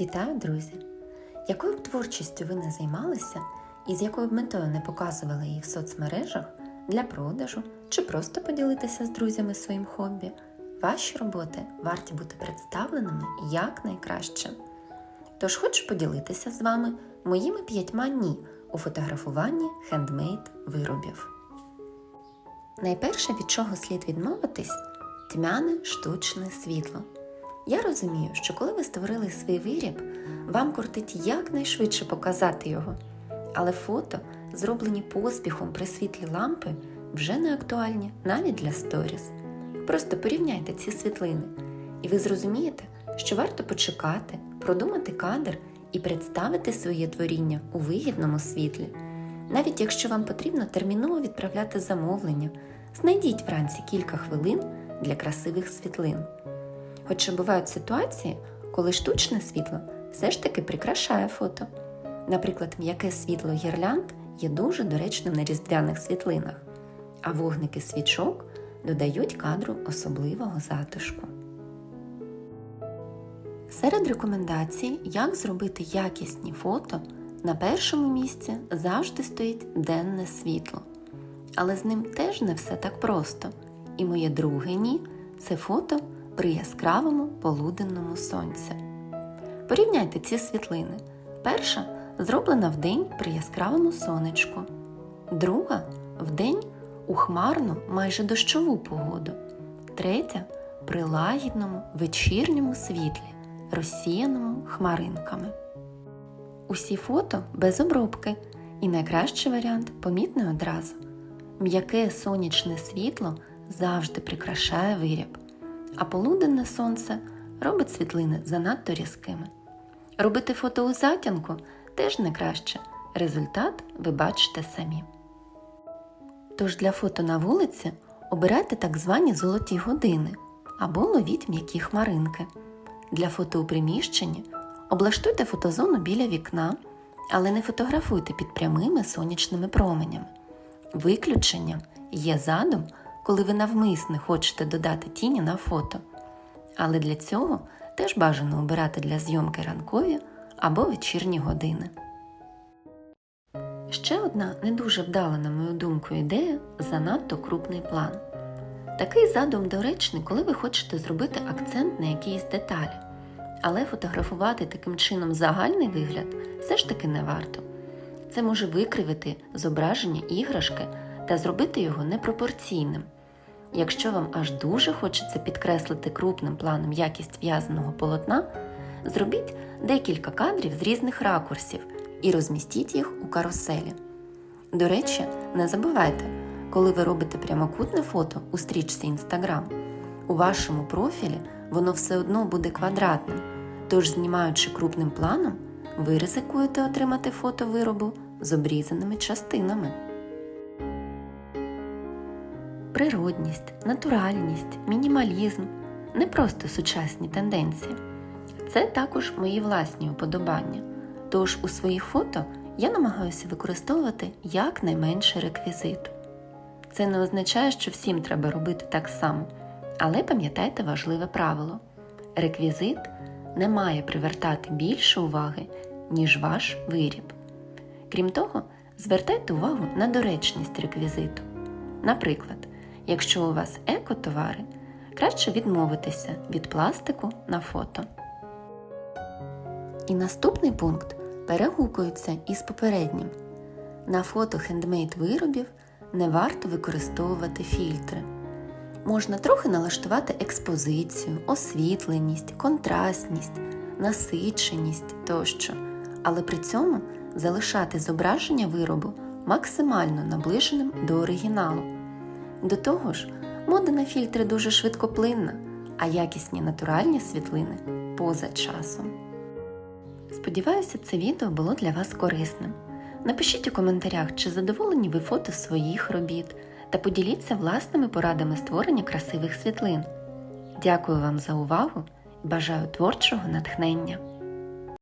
Вітаю, друзі! Якою б творчістю ви не займалися і з якою б метою не показували її в соцмережах для продажу чи просто поділитися з друзями своїм хобі, ваші роботи варті бути представленими якнайкраще. Тож хочу поділитися з вами моїми п'ятьма ні у фотографуванні хендмейд виробів. Найперше, від чого слід відмовитись, тьмяне штучне світло. Я розумію, що коли ви створили свій виріб, вам кортить якнайшвидше показати його, але фото, зроблені поспіхом при світлі лампи, вже не актуальні навіть для сторіс. Просто порівняйте ці світлини, і ви зрозумієте, що варто почекати, продумати кадр і представити своє творіння у вигідному світлі. Навіть якщо вам потрібно терміново відправляти замовлення, знайдіть вранці кілька хвилин для красивих світлин. Хоча бувають ситуації, коли штучне світло все ж таки прикрашає фото. Наприклад, м'яке світло гірлянд є дуже доречним на різдвяних світлинах, а вогники свічок додають кадру особливого затишку. Серед рекомендацій, як зробити якісні фото, на першому місці завжди стоїть денне світло. Але з ним теж не все так просто. І моє друге ні це фото при яскравому полуденному сонці. Порівняйте ці світлини. Перша зроблена вдень при яскравому сонечку, друга вдень у хмарну майже дощову погоду, третя при лагідному вечірньому світлі, розсіяному хмаринками. Усі фото без обробки, і найкращий варіант помітний одразу. М'яке сонячне світло завжди прикрашає виріб а полуденне сонце робить світлини занадто різкими. Робити фото у затінку теж не краще. Результат ви бачите самі. Тож для фото на вулиці обирайте так звані золоті години або ловіть м'які хмаринки. Для фото у приміщенні облаштуйте фотозону біля вікна, але не фотографуйте під прямими сонячними променями. Виключенням є задум коли ви навмисне хочете додати тіні на фото. Але для цього теж бажано обирати для зйомки ранкові або вечірні години. Ще одна не дуже вдала, на мою думку, ідея занадто крупний план. Такий задум доречний, коли ви хочете зробити акцент на якійсь деталі. Але фотографувати таким чином загальний вигляд все ж таки не варто. Це може викривити зображення іграшки та зробити його непропорційним. Якщо вам аж дуже хочеться підкреслити крупним планом якість в'язаного полотна, зробіть декілька кадрів з різних ракурсів і розмістіть їх у каруселі. До речі, не забувайте, коли ви робите прямокутне фото у стрічці Instagram, у вашому профілі воно все одно буде квадратним, тож, знімаючи крупним планом, ви ризикуєте отримати фото виробу з обрізаними частинами. Природність, натуральність, мінімалізм не просто сучасні тенденції. Це також мої власні уподобання. Тож у своїх фото я намагаюся використовувати якнайменше реквізиту. Це не означає, що всім треба робити так само, але пам'ятайте важливе правило: реквізит не має привертати більше уваги, ніж ваш виріб. Крім того, звертайте увагу на доречність реквізиту. Наприклад, Якщо у вас екотовари, краще відмовитися від пластику на фото. І наступний пункт перегукується із попереднім. На фото хендмейд виробів не варто використовувати фільтри. Можна трохи налаштувати експозицію, освітленість, контрастність, насиченість тощо, але при цьому залишати зображення виробу максимально наближеним до оригіналу. До того ж, мода на фільтри дуже швидкоплинна, а якісні натуральні світлини поза часом. Сподіваюся, це відео було для вас корисним. Напишіть у коментарях, чи задоволені ви фото своїх робіт, та поділіться власними порадами створення красивих світлин. Дякую вам за увагу і бажаю творчого натхнення!